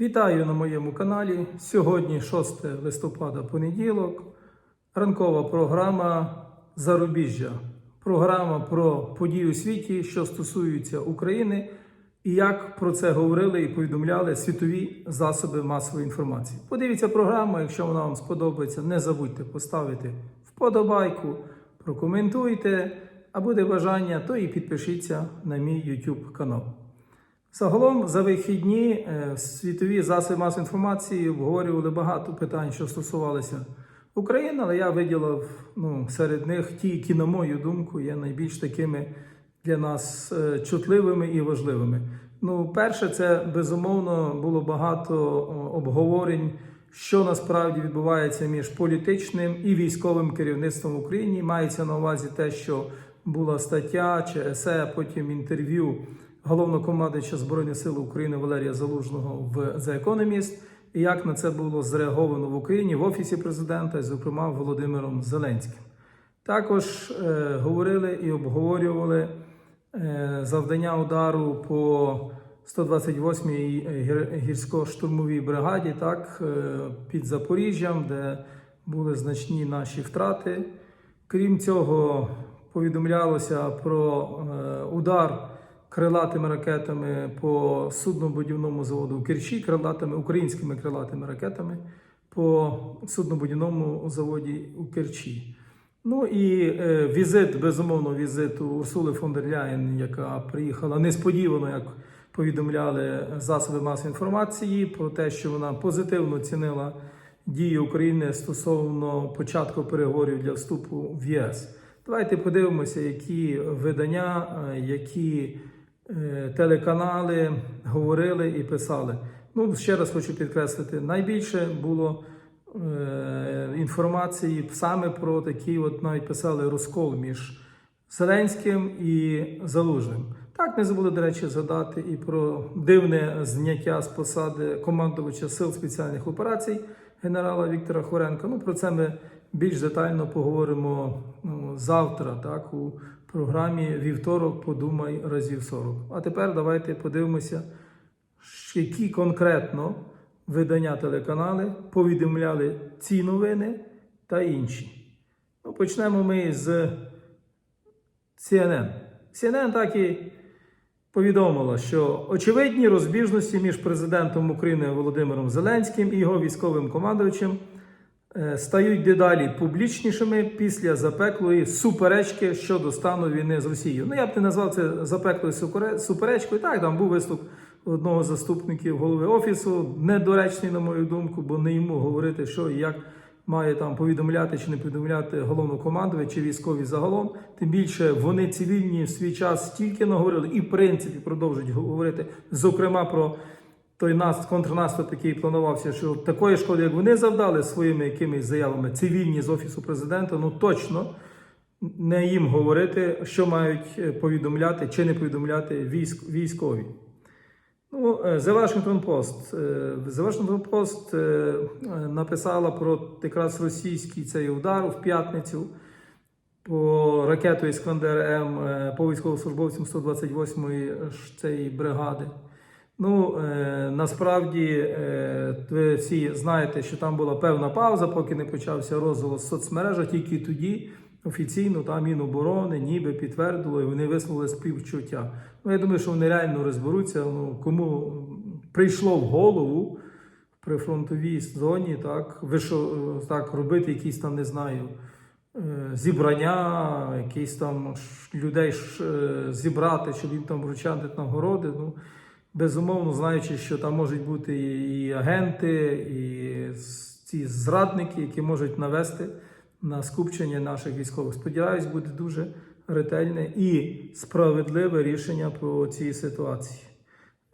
Вітаю на моєму каналі. Сьогодні 6 листопада, понеділок. Ранкова програма Зарубіжжя. Програма про події у світі, що стосуються України, і як про це говорили і повідомляли світові засоби масової інформації. Подивіться програму, якщо вона вам сподобається, не забудьте поставити вподобайку, прокоментуйте, а буде бажання, то і підпишіться на мій YouTube канал. Загалом за вихідні е, світові засоби масової інформації обговорювали багато питань, що стосувалися України, але я виділив ну, серед них ті, які, на мою думку, є найбільш такими для нас е, чутливими і важливими. Ну, перше, це безумовно було багато обговорень, що насправді відбувається між політичним і військовим керівництвом в Україні. Мається на увазі те, що була стаття чи есе, потім інтерв'ю головнокомандуюча Збройних сил України Валерія Залужного в The Economist, і як на це було зреаговано в Україні в Офісі президента, зокрема Володимиром Зеленським. Також е, говорили і обговорювали е, завдання удару по 128-й гірсько-штурмовій бригаді, так, е, під Запоріжжям, де були значні наші втрати. Крім цього, повідомлялося про е, удар крилатими ракетами по суднобудівному заводу в Керчі, крилатими українськими крилатими ракетами по суднобудівному заводі у Керчі. Ну і е, візит, безумовно, візит Урсули фон дер Ляєн, яка приїхала несподівано, як повідомляли засоби масової інформації, про те, що вона позитивно оцінила дії України стосовно початку переговорів для вступу в ЄС. Давайте подивимося, які видання, е, які телеканали говорили і писали. Ну, ще раз хочу підкреслити, найбільше було е, інформації саме про такий, от навіть писали розкол між Зеленським і Залужним. Так, не забули, до речі, згадати і про дивне зняття з посади командувача сил спеціальних операцій генерала Віктора Хоренка. Ну, про це ми більш детально поговоримо ну, завтра, так, у програмі Вівторок подумай разів 40. А тепер давайте подивимося, які конкретно видання телеканали повідомляли ці новини та інші. Ну, почнемо ми з CNN. CNN так і повідомила, що очевидні розбіжності між президентом України Володимиром Зеленським і його військовим командувачем стають дедалі публічнішими після запеклої суперечки щодо стану війни з Росією. Ну я б не назвав це запеклою суперечкою. Так, там був виступ одного з заступників голови офісу, недоречний, на мою думку, бо не йому говорити, що і як має там повідомляти чи не повідомляти головнокомандувач чи військові загалом. Тим більше вони цивільні в свій час стільки наговорили і в принципі продовжують говорити, зокрема про той нас контрнаступ, який планувався, що такої шкоди, як вони завдали своїми якимись заявами, цивільні з офісу президента, ну точно не їм говорити, що мають е, повідомляти чи не повідомляти військ, військові. Ну, е, The Washington Post. е, The Washington Post написала про якраз російський цей удар в п'ятницю по ракету Іскандер М по військовослужбовцям 128-ї цієї бригади. Ну, е, насправді, е, ви всі знаєте, що там була певна пауза, поки не почався розголос в соцмережах, тільки тоді офіційно там Міноборони ніби підтвердило, і вони висловили співчуття. Ну, я думаю, що вони реально розберуться, ну, кому прийшло в голову в прифронтовій зоні, так, ви що, е, так, робити якісь там, не знаю, е, зібрання, якісь там людей е, зібрати, щоб їм там вручати нагороди. Ну, безумовно, знаючи, що там можуть бути і агенти, і ці зрадники, які можуть навести на скупчення наших військових. Сподіваюсь, буде дуже ретельне і справедливе рішення по цій ситуації.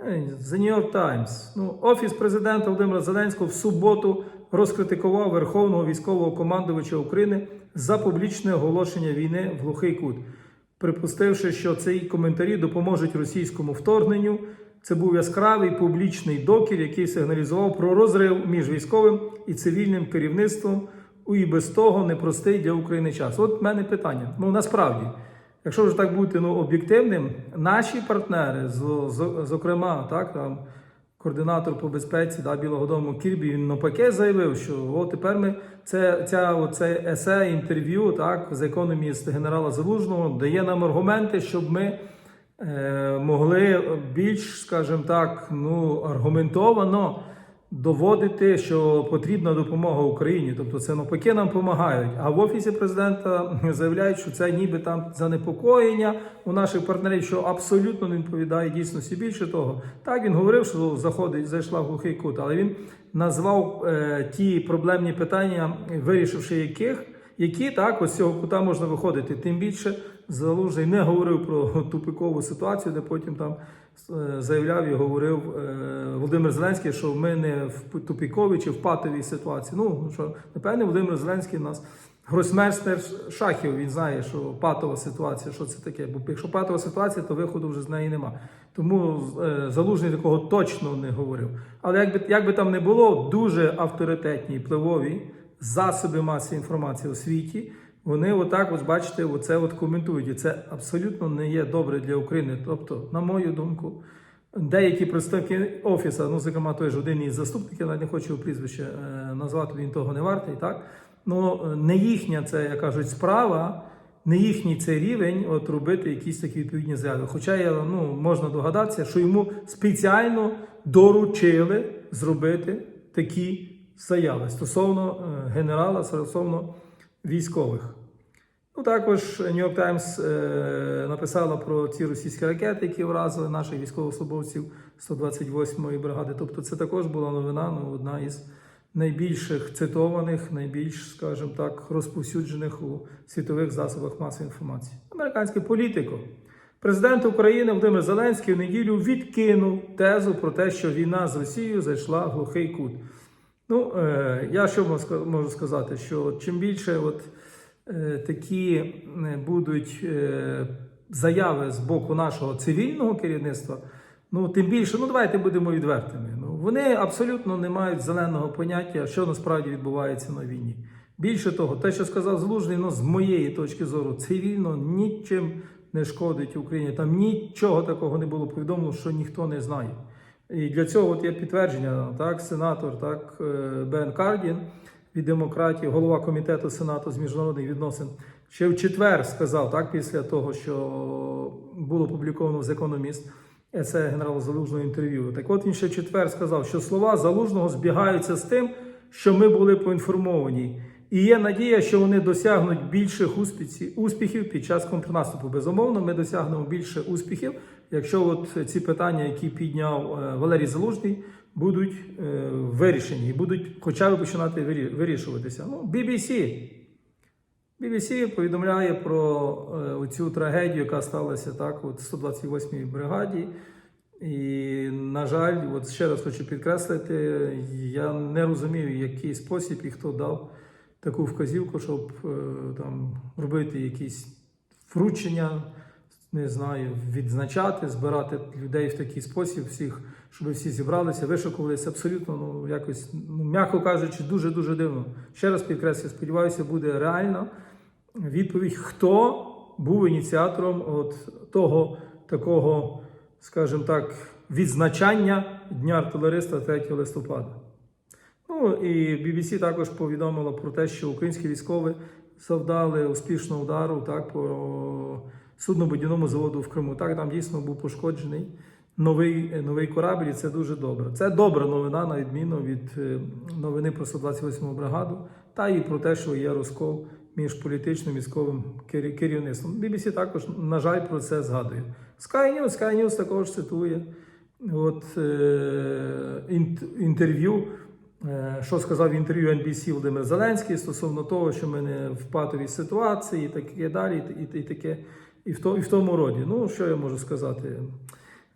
Е, The New York Times. Ну, Офіс президента Володимира Зеленського в суботу розкритикував Верховного військового командувача України за публічне оголошення війни в глухий кут, припустивши, що ці коментарі допоможуть російському вторгненню. Це був яскравий публічний докір, який сигналізував про розрив між військовим і цивільним керівництвом у і без того непростий для України час. От в мене питання. Ну насправді, якщо вже так бути ну, об'єктивним, наші партнери, з- з- зокрема, так там координатор по безпеці да, Білого Дому Кірбі, він навпаки заявив, що о, тепер ми це ця оце есе інтерв'ю, так з економіст генерала Залужного дає нам аргументи, щоб ми могли більш, скажімо так, ну аргументовано доводити, що потрібна допомога Україні. Тобто це навпаки нам допомагають. А в офісі президента заявляють, що це ніби там занепокоєння у наших партнерів, що абсолютно не відповідає дійсності. Більше того, так він говорив, що заходить, зайшла в глухий кут, але він назвав е, ті проблемні питання, вирішивши яких. Які так ось цього кута можна виходити? Тим більше Залужний не говорив про тупикову ситуацію, де потім там е, заявляв і говорив е, Володимир Зеленський, що ми не в тупиковій чи в патовій ситуації. Ну що напевне, Володимир Зеленський у нас гросмейстер шахів. Він знає, що патова ситуація, що це таке. Бо якщо патова ситуація, то виходу вже з неї нема. Тому е, залужний такого точно не говорив. Але як би, як би там не було, дуже авторитетні і впливові засоби масової інформації у світі. Вони отак, ось бачите, оце от коментують. І це абсолютно не є добре для України. Тобто, на мою думку, деякі представники офісу, ну, зокрема, той ж один із заступників, навіть не хочу його прізвище е, назвати, він того не вартий, так? Ну, не їхня це, як кажуть, справа, не їхній це рівень от робити якісь такі відповідні заяви. Хоча я, ну, можна догадатися, що йому спеціально доручили зробити такі заяви стосовно е, генерала, стосовно військових. Ну, також York Times е, написала про ці російські ракети, які вразили наших військовослужбовців 128-ї бригади. Тобто, це також була новина, ну, одна із найбільших цитованих, найбільш, скажімо так, розповсюджених у світових засобах масової інформації. Американський політико. Президент України Володимир Зеленський в неділю відкинув тезу про те, що війна з Росією зайшла в глухий кут. Ну, е, я що можу сказати, що чим більше от, е, такі е, будуть заяви з боку нашого цивільного керівництва, ну тим більше, ну давайте будемо відвертими. Ну, вони абсолютно не мають зеленого поняття, що насправді відбувається на війні. Більше того, те, що сказав Злужний, ну, з моєї точки зору, цивільно нічим не шкодить Україні. Там нічого такого не було повідомлено, що ніхто не знає. І для цього от є підтвердження, так, сенатор, так, е, Бен Кардін від демократії, голова комітету Сенату з міжнародних відносин, ще в четвер сказав, так, після того, що було опубліковано з економіст, це генерал Залужного інтерв'ю. Так от він ще в четвер сказав, що слова Залужного збігаються з тим, що ми були поінформовані. І є надія, що вони досягнуть більших успіхів, під час контрнаступу. Безумовно, ми досягнемо більше успіхів, якщо от ці питання, які підняв е, Валерій Залужний, будуть е, вирішені і будуть хоча б починати вирішуватися. Ну, BBC. BBC повідомляє про е, цю трагедію, яка сталася так, от 128-й бригаді. І, на жаль, от ще раз хочу підкреслити, я не розумію, який спосіб і хто дав таку вказівку, щоб е, там робити якісь вручення, не знаю, відзначати, збирати людей в такий спосіб, всіх, щоб всі зібралися, вишукувалися абсолютно, ну якось, ну, м'яко кажучи, дуже дуже дивно. Ще раз підкреслюю, сподіваюся, буде реально відповідь, хто був ініціатором от того такого, скажімо так, відзначання Дня артилериста 3 листопада. Ну і BBC також повідомила про те, що українські військові завдали успішного удару так, по суднобудівному заводу в Криму. Так, там дійсно був пошкоджений новий, новий корабль, і це дуже добре. Це добра новина, на відміну від е, новини про 128 бригаду, та і про те, що є розкол між політичним і військовим керівництвом. BBC також, на жаль, про це згадує. Sky News, Sky News також цитує от, е, інт- інтерв'ю Що сказав в інтерв'ю NBC Володимир Зеленський стосовно того, що ми не в патовій ситуації, і таке далі, і, і таке, і в, то, і в тому роді. Ну, що я можу сказати?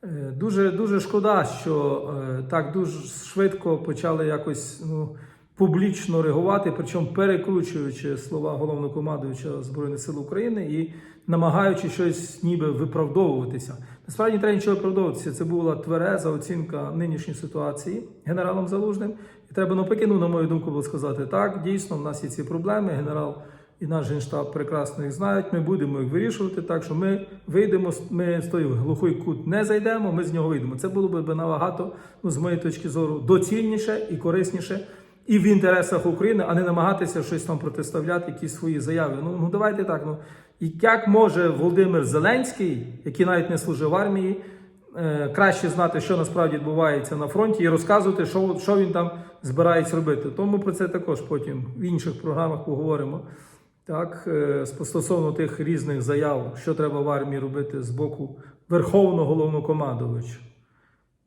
Е, Дуже, дуже шкода, що е, так дуже швидко почали якось ну, публічно реагувати, причому перекручуючи слова головнокомандуюча Збройних сил України і намагаючи щось ніби виправдовуватися. Насправді не треба нічого виправдовуватися. Це була твереза оцінка нинішньої ситуації генералом Залужним. Треба навпаки, ну, на мою думку, було сказати, так, дійсно, в нас є ці проблеми. Генерал і наш генштаб прекрасно їх знають. Ми будемо їх вирішувати. Так що ми вийдемо, ми з той глухий кут не зайдемо, ми з нього вийдемо. Це було б набагато, ну, з моєї точки зору, доцільніше і корисніше. І в інтересах України, а не намагатися щось там протиставляти, якісь свої заяви. Ну, ну давайте так. Ну і як може Володимир Зеленський, який навіть не служив в армії, е, краще знати, що насправді відбувається на фронті, і розказувати, що, що він там збирається робити. Тому про це також потім в інших програмах поговоримо. Так, е, стосовно тих різних заяв, що треба в армії робити з боку Верховного головнокомандувача.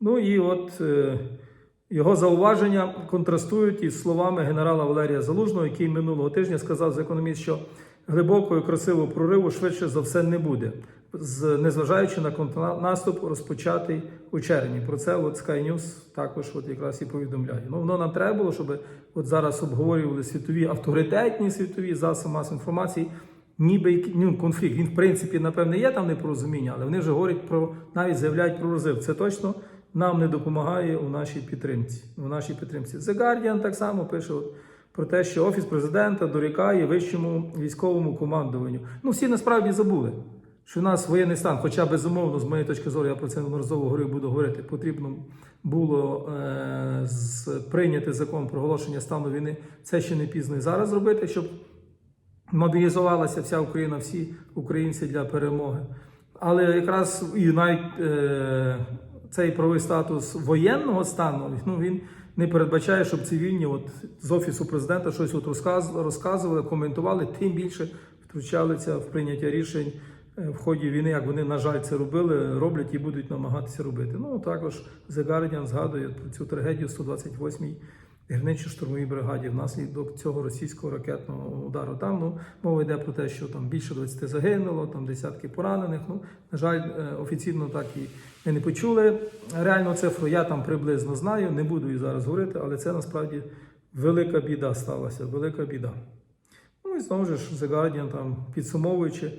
Ну і от е, його зауваження контрастують із словами генерала Валерія Залужного, який минулого тижня сказав з економіст, що глибокого і красивого прориву швидше за все не буде, незважаючи на контрнаступ, розпочатий у червні. Про це от Sky News також от якраз і повідомляє. Ну, воно нам треба було, щоб от зараз обговорювали світові авторитетні світові засоби масової інформації. Ніби ну, конфлікт. Він, в принципі, напевне, є там непорозуміння, але вони вже говорять про навіть заявляють про розрив. Це точно нам не допомагає у нашій підтримці. У нашій підтримці. The Guardian так само пише от, про те, що офіс президента дорікає вищому військовому командуванню. Ну, всі насправді забули, що в нас воєнний стан, хоча безумовно, з моєї точки зору, я про це неодноразово говорив, буду говорити. Потрібно було е- прийняти закон про оголошення стану війни. Це ще не пізно і зараз зробити, щоб мобілізувалася вся Україна, всі українці для перемоги. Але якраз і навіть е, цей правовий статус воєнного стану ну, він не передбачає, щоб цивільні от, з офісу президента щось от розказ, розказували, коментували, тим більше втручалися в прийняття рішень в ході війни, як вони, на жаль, це робили, роблять і будуть намагатися робити. Ну також The Guardian згадує про цю трагедію 128-й гірничо-штурмовій бригаді внаслідок цього російського ракетного удару. Там ну, мова йде про те, що там більше 20 загинуло, там десятки поранених. Ну, на жаль, е, офіційно так і ми не почули реальну цифру. Я там приблизно знаю, не буду і зараз говорити, але це насправді велика біда сталася. Велика біда. Ну і знову ж The Guardian, там підсумовуючи,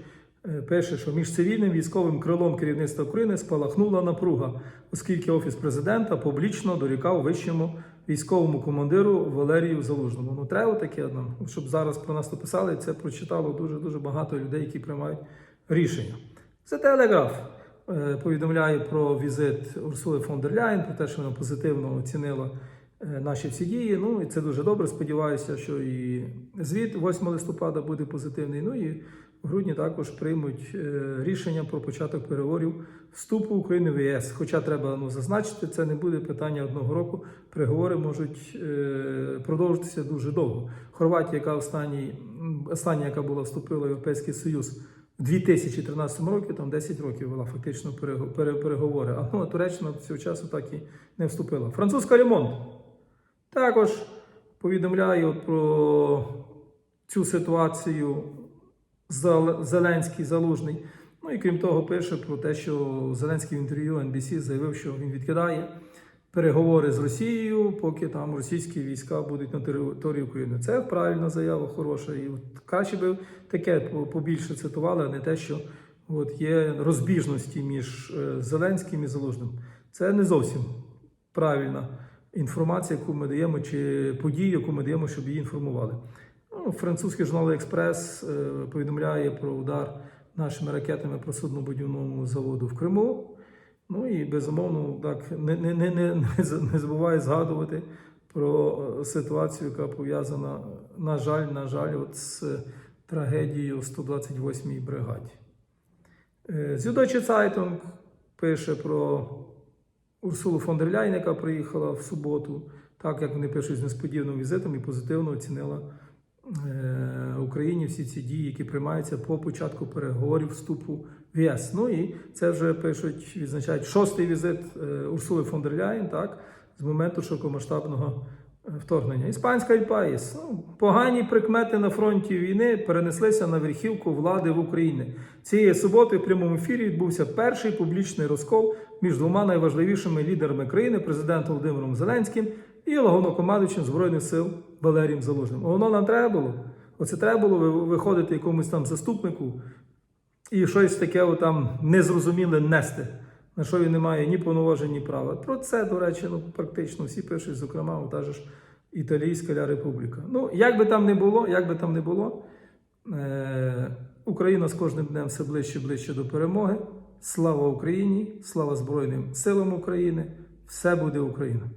е, пише, що між цивільним військовим крилом керівництва України спалахнула напруга, оскільки офіс президента публічно дорікав вищому військовому командиру Валерію Залужному. Ну треба таке нам, щоб зараз про нас написали. Це прочитало дуже дуже багато людей, які приймають рішення. Це телеграф. е, Повідомляє про візит Урсули фон дер Ляєн, про те, що вона позитивно оцінила е, наші всі дії. Ну і це дуже добре. Сподіваюся, що і звіт 8 листопада буде позитивний. Ну і в грудні також приймуть е, рішення про початок переговорів вступу України в ЄС. Хоча треба ну, зазначити, це не буде питання одного року. Переговори можуть е, продовжитися дуже довго. Хорватія, яка останній, остання, яка була вступила в Європейський Союз. У 2013 році там 10 років вела фактично перего- переговори. А ну, Туреччина цього часу так і не вступила. Французька ремонт також повідомляє про цю ситуацію Зеленський Залужний. Ну і крім того, пише про те, що Зеленський в інтерв'ю NBC заявив, що він відкидає переговори з Росією, поки там російські війська будуть на території України. Це правильна заява, хороша. І от краще би таке побільше цитували, а не те, що от є розбіжності між е, Зеленським і Залужним. Це не зовсім правильна інформація, яку ми даємо, чи подію, яку ми даємо, щоб її інформували. Ну, французький журнал Експрес е, повідомляє про удар нашими ракетами по суднобудівному заводу в Криму. Ну і безумовно, так не, не, не, не, забуває згадувати про е, ситуацію, яка пов'язана, на жаль, на жаль, от з трагедією 128-й бригаді. Е, Süddeutsche Zeitung пише про Урсулу фон дер Ляйн, яка приїхала в суботу, так як вони пишуть з несподіваним візитом і позитивно оцінила Україні всі ці дії, які приймаються по початку переговорів вступу в ЄС. Ну і це вже пишуть, відзначають шостий візит е, Урсули фон дер Ляйн, так, з моменту широкомасштабного е, вторгнення. Іспанська Ільпаїс. Ну, погані прикмети на фронті війни перенеслися на верхівку влади в Україні. Цієї суботи в прямому ефірі відбувся перший публічний розкол між двома найважливішими лідерами країни президентом Володимиром Зеленським і головнокомандуючим Збройних сил Валерієм Залужним. Воно нам треба було. Оце треба було виходити якомусь там заступнику і щось таке там незрозуміле нести, на що він не має ні повноважень, ні права. Про це, до речі, ну, практично всі пишуть, зокрема, та ж Італійська Ля Републіка. Ну, як би там не було, як би там не було, Е, Україна з кожним днем все ближче і ближче до перемоги. Слава Україні! Слава Збройним силам України! Все буде Україна!